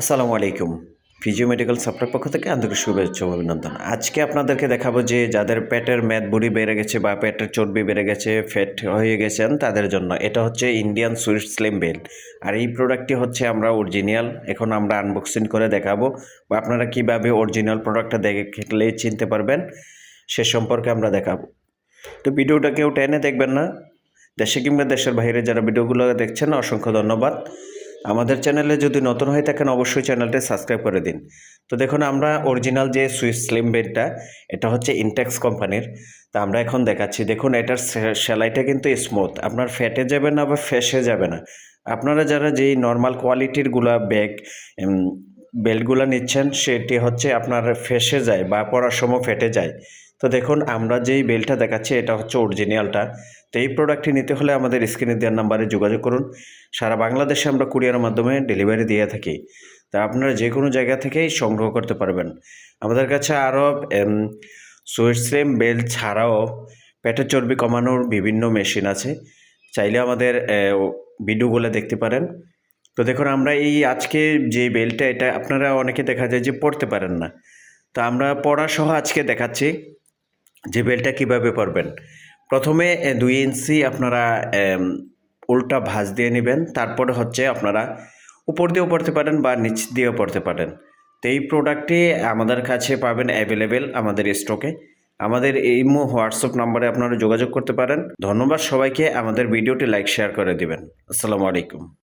আসসালামু আলাইকুম। Physio medical সাপ্লাইয়ের পক্ষ থেকে আন্তরিক শুভেচ্ছা অভিনন্দন। আজকে আপনাদেরকে দেখাবো যে যাদের পেটের মেদ বুড়ি বেড়ে গেছে বা পেটের চর্বি বেড়ে গেছে, ফ্যাট হয়ে গেছেন তাদের জন্য। এটা হচ্ছে ইন্ডিয়ান সুইট স্লিম বেল আর এই প্রোডাক্টটি হচ্ছে আমরা অরিজিনাল। এখন আমরা আনবক্সিং করে দেখাবো বা আপনারা কীভাবে অরিজিনাল প্রোডাক্টটা দেখলে চিনতে পারবেন সে সম্পর্কে আমরা দেখাবো। তো ভিডিওটা কেউ টেনে দেখবেন না। দেশে কিংবা দেশের বাইরে যারা ভিডিওগুলো দেখছেন, অসংখ্য ধন্যবাদ। আমাদের চ্যানেলে যদি নতুন হয়ে থাকেন, অবশ্যই চ্যানেলটি সাবস্ক্রাইব করে দিন। তো দেখুন, আমরা অরিজিনাল যে সুইস স্লিম বেডটা এটা হচ্ছে ইনটেক্স কোম্পানির। তা আমরা এখন দেখাচ্ছি। দেখুন, এটার সেলাইটা কিন্তু স্মুথ আপনার ফেটে যাবে না বা ফেসে যাবে না। আপনারা যারা যেই নর্মাল কোয়ালিটিরগুলা ব্যাগ বেল্টগুলো নিচ্ছেন, সেটি হচ্ছে আপনার ফেসে যায় বা পড়ার সময় ফেটে যায়। তো দেখুন, আমরা যেই বেল্টটা দেখাচ্ছি, এটা হচ্ছে অরিজিনালটা তো এই প্রোডাক্টটি নিতে হলে আমাদের স্ক্রিনে দেওয়ার নাম্বারে যোগাযোগ করুন। সারা বাংলাদেশে আমরা কুরিয়ারের মাধ্যমে ডেলিভারি দিয়ে থাকি। তা আপনারা যে কোনো জায়গা থেকেই সংগ্রহ করতে পারবেন। আমাদের কাছে আরও সুইট স্লিম বেল্ট ছাড়াও পেটের চর্বি কমানোর বিভিন্ন মেশিন আছে। চাইলে আমাদের ভিডিওগুলো দেখতে পারেন। তো দেখুন, আমরা এই আজকে যে বেল্টটা এটা আপনারা অনেকে দেখা যায় যে পড়তে পারেন না। তো আমরা পড়া সহ আজকে দেখাচ্ছি। যে বেলটা কীভাবে পরবেন? প্রথমে দুই ইঞ্চি আপনারা উল্টা ভাঁজ দিয়ে নেবেন। তারপরে হচ্ছে আপনারা উপর দিয়েও পড়তে পারেন বা নিচ দিয়েও পড়তে পারেন। তো এই প্রোডাক্টটি আমাদের কাছে পাবেন অ্যাভেলেবেল আমাদের স্টকে। আমাদের এই হোয়াটসঅ্যাপ নাম্বারে আপনারা যোগাযোগ করতে পারেন। ধন্যবাদ সবাইকে। আমাদের ভিডিওটি লাইক, শেয়ার করে দিবেন। আসসালামু আলাইকুম।